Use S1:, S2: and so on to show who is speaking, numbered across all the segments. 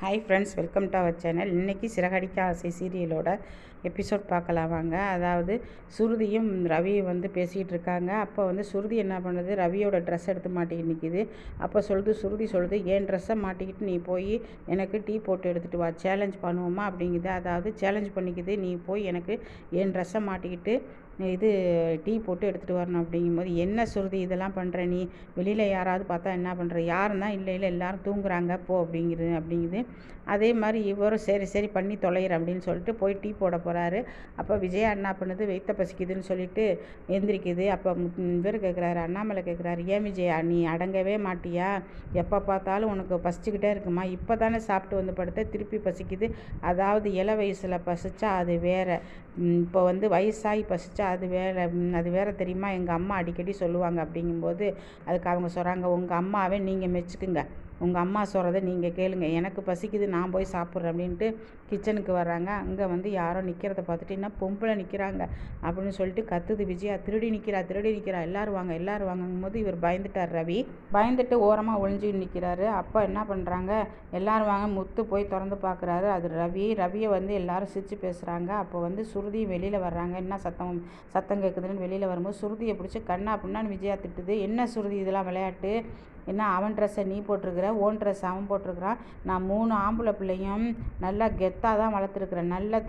S1: Hi friends welcome to our channel இன்றைக்கி சிறகடிக்க ஆசை சீரியலோட episode பார்க்கலாம் வாங்க. அதாவது சுருதியும் ரவியும் வந்து பேசிகிட்டு இருக்காங்க. அப்போ வந்து சுருதி என்ன பண்ணுது? ரவியோட ட்ரெஸ் எடுத்து மாட்டிக்கிட்டு நிற்கிது அப்போ சொல்லுது சுருதி சொல்லுது என் ட்ரெஸ்ஸை மாட்டிக்கிட்டு நீ போய் எனக்கு டீ போட்டு எடுத்துகிட்டு வா. சேலஞ்ச் பண்ணுவோமா? அப்படிங்குது. அதாவது சேலஞ்ச் பண்ணிக்குது. நீ போய் எனக்கு என் ட்ரெஸ்ஸை மாட்டிக்கிட்டு இது டீ போட்டு எடுத்துகிட்டு வரணும் அப்படிங்கும்போது என்ன சுருதி இதெல்லாம் பண்ணுற நீ? வெளியில் யாராவது பார்த்தா என்ன பண்ணுற யாருன்னா இல்லை இல்லை எல்லோரும் தூங்குறாங்க போ அப்படிங்கிறது அப்படிங்குது. அதே மாதிரி இவரும் சரி சரி பண்ணி தொலைகிற அப்படின்னு சொல்லிட்டு போய் டீ போட போகிறாரு அப்போ விஜயா என்ன பண்ணுது வெயித்த பசிக்குதுன்னு சொல்லிட்டு எந்திரிக்குது. அப்போ இவர் கேட்குறாரு அண்ணாமலை கேட்குறாரு ஏன் விஜயா நீ அடங்கவே மாட்டியா? எப்போ பார்த்தாலும் உனக்கு பசிச்சுக்கிட்டே இருக்குமா? இப்போ தானே சாப்பிட்டு வந்து படுத்த திருப்பி பசிக்குது. அதாவது இள வயசில் பசிச்சா அது வேற. இப்போ வந்து வயசாகி பசிச்சா அது வேற அது வேற தெரியுமா? எங்கள் அம்மா அடிக்கடி சொல்லுவாங்க அப்படிங்கும்போது அதுக்கு அவங்க சொல்கிறாங்க உங்கள் அம்மாவே நீங்கள் மெச்சுக்குங்க. உங்கள் அம்மா சொல்கிறத நீங்கள் கேளுங்க. எனக்கு பசிக்குது நான் போய் சாப்பிட்றேன் அப்படின்ட்டு கிச்சனுக்கு வர்றாங்க. அங்கே வந்து யாரோ நிற்கிறத பார்த்துட்டு என்ன பொம்பளை நிற்கிறாங்க அப்படின்னு சொல்லிட்டு கத்துது விஜயா. திருடி நிற்கிறா திருடி நிற்கிறா எல்லோரும் வாங்க எல்லோரும் வாங்கும் போது இவர் பயந்துட்டார் ரவி. பயந்துட்டு ஓரமாக ஒளிஞ்சு நிற்கிறாரு அப்போ என்ன பண்ணுறாங்க எல்லோரும் வாங்க முத்து போய் திறந்து பார்க்குறாரு. அது ரவி. ரவியை வந்து எல்லாரும் சிரித்து பேசுகிறாங்க அப்போ வந்து சுருதியும் வெளியில் வர்றாங்க. என்ன சத்தம் சத்தம் கேட்குதுன்னு? வெளியில் வரும்போது சுருதியை பிடிச்சி கண்ணா அப்படின்னான்னு விஜயா திட்டுது. என்ன சுருதி? இதெல்லாம் விளையாட்டு. என்ன அவன் ட்ரெஸ்ஸை நீ போட்டிருக்கிற ஓன் ட்ரெஸ் அவன் போட்டிருக்கிறான். நான் மூணு ஆம்பளை பிள்ளையும் நல்லா கெத்தாக தான் வளர்த்துருக்குறேன். நல்ல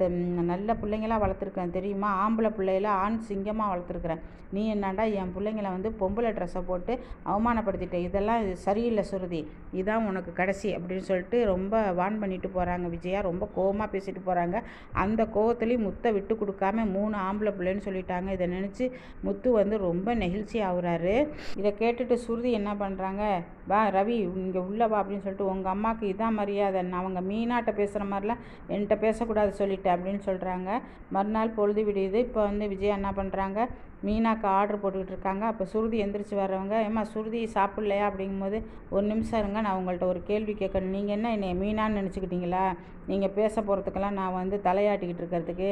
S1: நல்ல பிள்ளைங்களாக வளர்த்துருக்குறேன். தெரியுமா? ஆம்பளை பிள்ளையில ஆண் சிங்கமாக வளர்த்துருக்குறேன். நீ என்னடா என் பிள்ளைங்கள வந்து பொம்பளை ட்ரெஸ்ஸை போட்டு அவமானப்படுத்திட்ட? இதெல்லாம் இது சரியில்லை சுருதி. இதான் உனக்கு கடைசி அப்படின்னு சொல்லிட்டு ரொம்ப வான் பண்ணிட்டு போகிறாங்க விஜயா. ரொம்ப கோவமாக பேசிட்டு போகிறாங்க அந்த கோவத்துலேயும் முத்தை விட்டு கொடுக்காம மூணு ஆம்பளை பிள்ளைன்னு சொல்லிட்டாங்க. இதை நினச்சி முத்து வந்து ரொம்ப நெகிழ்ச்சி ஆகுறாரு. இதை கேட்டுட்டு சுருதி என்ன பண்ணுறாங்க வா ரவி இங்கே உள்ளே வா அப்படின்னு சொல்லிட்டு உங்கள் அம்மாவுக்கு இதான் மரியாதை. அவங்க மீனாட்ட பேசுகிற மாதிரிலாம் என்கிட்ட பேசக்கூடாது சொல்லிட்டேன் அப்படின்னு சொல்கிறாங்க மறுநாள் பொழுது விடியுது. இப்போ வந்து விஜய் என்ன பண்ணுறாங்க மீனாக்கு ஆர்டர் போட்டுக்கிட்டு இருக்காங்க அப்போ சுருதி எந்திரிச்சு வர்றவங்க ஏம்மா சுருதி சாப்பிட்லையா? அப்படிங்கும்போது ஒரு நிமிஷம் இருங்க நான் உங்கள்கிட்ட ஒரு கேள்வி கேட்கணும். நீங்கள் என்ன என்னை மீனான்னு நினச்சிக்கிட்டீங்களா? நீங்கள் பேச போகிறதுக்கெல்லாம் நான் வந்து தலையாட்டிக்கிட்டு இருக்கிறதுக்கு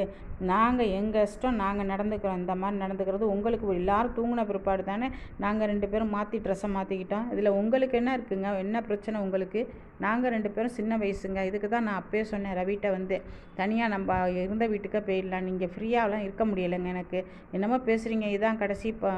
S1: நாங்கள் எங்கள் இஷ்டம் நாங்கள் நடந்துக்கிறோம். இந்த மாதிரி நடந்துக்கிறது உங்களுக்கு எல்லோரும் தூங்கின பிற்பாடு தானே நாங்கள் ரெண்டு பேரும் மாற்றி ட்ரெஸ்ஸை மாற்றிக்கிட்டோம் இதில் உங்களுக்கு என்ன இருக்குங்க? என்ன பிரச்சனை உங்களுக்கு? நாங்கள் ரெண்டு பேரும் சின்ன வயசுங்க. இதுக்கு தான் நான் அப்பயே சொன்னேன் ரவிட்ட வந்து. தனியாக நம்ம இருந்த வீட்டுக்கே போயிடலாம். நீங்கள் ஃப்ரீயாகலாம் இருக்க முடியலைங்க எனக்கு. என்னமோ பேசுகிறீங்க இதான் கடைசி இப்போ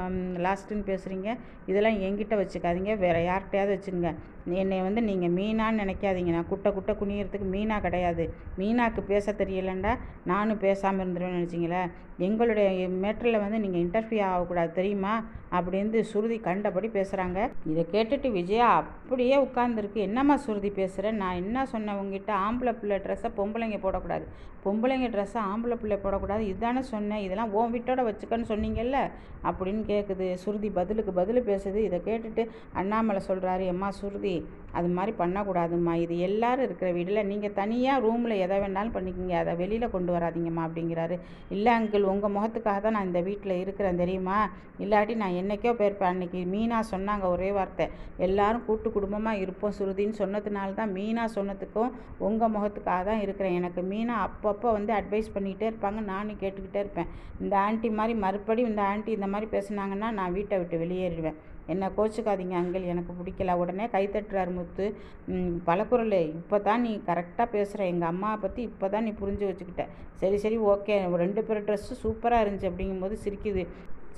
S1: லாஸ்ட்டுன்னு பேசுகிறீங்க இதெல்லாம் எங்கிட்ட வச்சுக்காதீங்க. வேறு யார்கிட்டையாவது வச்சுங்க என்னை வந்து நீங்கள் மீனான்னு நினைக்காதீங்க. நான் குட்டை குட்டை குனியறதுக்கு மீனா கிடையாது. மீனாக்கு பேச தெரியலண்டா? நானும் பேசாமல் இருந்துருவேன்னு நினச்சிங்களே? எங்களுடைய மேட்டரில் வந்து நீங்கள் இன்டர்ஃபியூ ஆகக்கூடாது. தெரியுமா? அப்படின்னு சுருதி கண்டபடி பேசுகிறாங்க இதை கேட்டுட்டு விஜயா அப்படியே உட்காந்துருக்கு என்னம்மா சுருதி பேசுகிறேன் நான் என்ன சொன்னேன் உங்ககிட்ட ஆம்பளை பிள்ளை ட்ரெஸ்ஸை பொம்பளைங்க போடக்கூடாது. பொம்பளைங்க ட்ரெஸ்ஸை ஆம்பளை பிள்ளை போடக்கூடாது. இதுதானே சொன்னேன். இதெல்லாம் ஓன் வீட்டோட வச்சுக்கன்னு சொன்னீங்க. இல்லை? அப்படின்னு கேட்குது சுருதி பதிலுக்கு பதில் பேசுது. இதை கேட்டுட்டு அண்ணாமலை சொல்கிறாரு எம்மா சுருதி அது மாதிரி பண்ணக்கூடாதும்மா. இது எல்லோரும் இருக்கிற வீட்டில் நீங்கள் தனியாக ரூமில் எதை வேணாலும் பண்ணிக்கிங்க. அதை வெளியில் கொண்டு வராதிங்கம்மா அப்படிங்கிறாரு. இல்லை அங்கிள் உங்கள் முகத்துக்காக தான் நான் இந்த வீட்டில் இருக்கிறேன் தெரியுமா? இல்லாட்டி நான் என்றைக்கோ போயிருப்பேன். அன்றைக்கி மீனா சொன்னாங்க ஒரே வார்த்தை. எல்லோரும் கூட்டு குடும்பமாக இருப்போம் சுருதின்னு சொன்னதுனால தான் மீனா சொன்னதுக்கும் உங்கள் முகத்துக்காக தான் இருக்கிறேன். எனக்கு மீனா அப்பப்போ வந்து அட்வைஸ் பண்ணிக்கிட்டே இருப்பாங்க. நானும் கேட்டுக்கிட்டே இருப்பேன். இந்த ஆண்டி மாதிரி மறுபடியும் இந்த ஆண்டி இந்த மாதிரி பேசுனாங்கன்னா நான் வீட்டை விட்டு வெளியேறிடுவேன். என்னை கோச்சுக்காதீங்க அங்கிள் எனக்கு பிடிக்கல. உடனே கைத்தட்டுறாரு முத்து பலக்குரல் இப்போ தான் நீ கரெக்டாக பேசுகிற எங்கள் அம்மாவை பற்றி இப்போ தான் நீ புரிஞ்சு வச்சுக்கிட்ட. சரி சரி ஓகே. ரெண்டு பேர் ட்ரெஸ்ஸு சூப்பராக இருந்துச்சு. அப்படிங்கும்போது சிரிக்குது.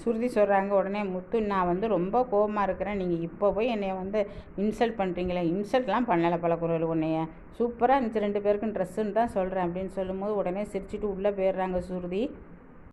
S1: சுருதி சொல்கிறாங்க உடனே முத்து நான் வந்து ரொம்ப கோபமாக இருக்கிறேன். நீங்கள் இப்போ போய் என்னை வந்து இன்சல்ட் பண்ணுறீங்களே இன்சல்ட்லாம் பண்ணலை பலக்குரல் உன்னைய. சூப்பராக இருந்துச்சு. ரெண்டு பேருக்கும் ட்ரெஸ்ஸுன்னு தான் சொல்கிறேன் அப்படின்னு சொல்லும்போது உடனே சிரிச்சுட்டு உள்ளே போயிடுறாங்க சுருதி.